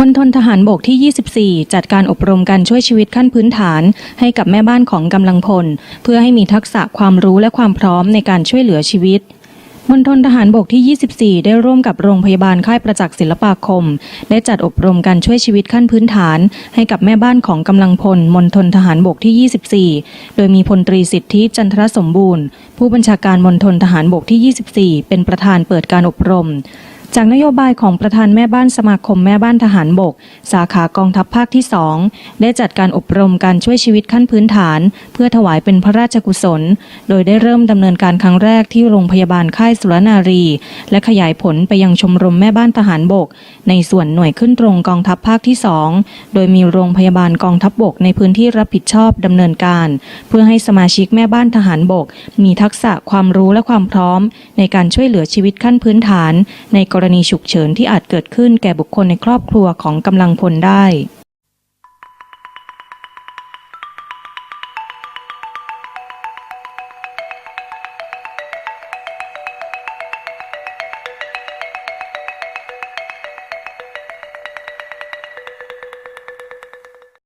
มณฑลทหารบกที่ 24 จัดการอบรมการช่วยชีวิตขั้นพื้นฐาน ให้กับแม่บ้านของกำลังพล เพื่อให้มีทักษะความรู้และความพร้อมในการช่วยเหลือชีวิตมณฑลทหารบกที่ 24 ได้ร่วมกับโรงพยาบาลค่ายประจักษ์ศิลปาคม ได้จัดอบรมการช่วยชีวิตขั้นพื้นฐาน ให้กับแม่บ้านของกำลังพลมณฑลทหารบกที่ 24 โดยมีพลตรีสิทธิจันทรสมบูรณ์ ผู้บัญชาการมณฑลทหารบกที่ 24 เป็นประธานเปิดการอบรม จากนโยบายของประธานแม่บ้านสมาคมแม่บ้านทหารบก สาขากองทัพภาคที่ 2 ได้จัดการอบรมการช่วยชีวิตขั้นพื้นฐาน เพื่อถวายเป็นพระราชกุศล โดยได้เริ่มดำเนินการครั้งแรกที่โรงพยาบาลค่ายสุรนารี และขยายผลไปยังชมรมแม่บ้านทหารบก ในส่วนหน่วยขึ้นตรงกองทัพภาคที่ 2 โดยมีโรงพยาบาลกองทัพบกในพื้นที่รับผิดชอบดำเนินการ เพื่อให้สมาชิกแม่บ้านทหารบก มีทักษะความรู้และความพร้อม ในการช่วยเหลือชีวิตขั้นพื้นฐาน ในกรณีฉุกเฉินที่อาจเกิดขึ้นแก่บุคคลในครอบครัวของกำลังพลได้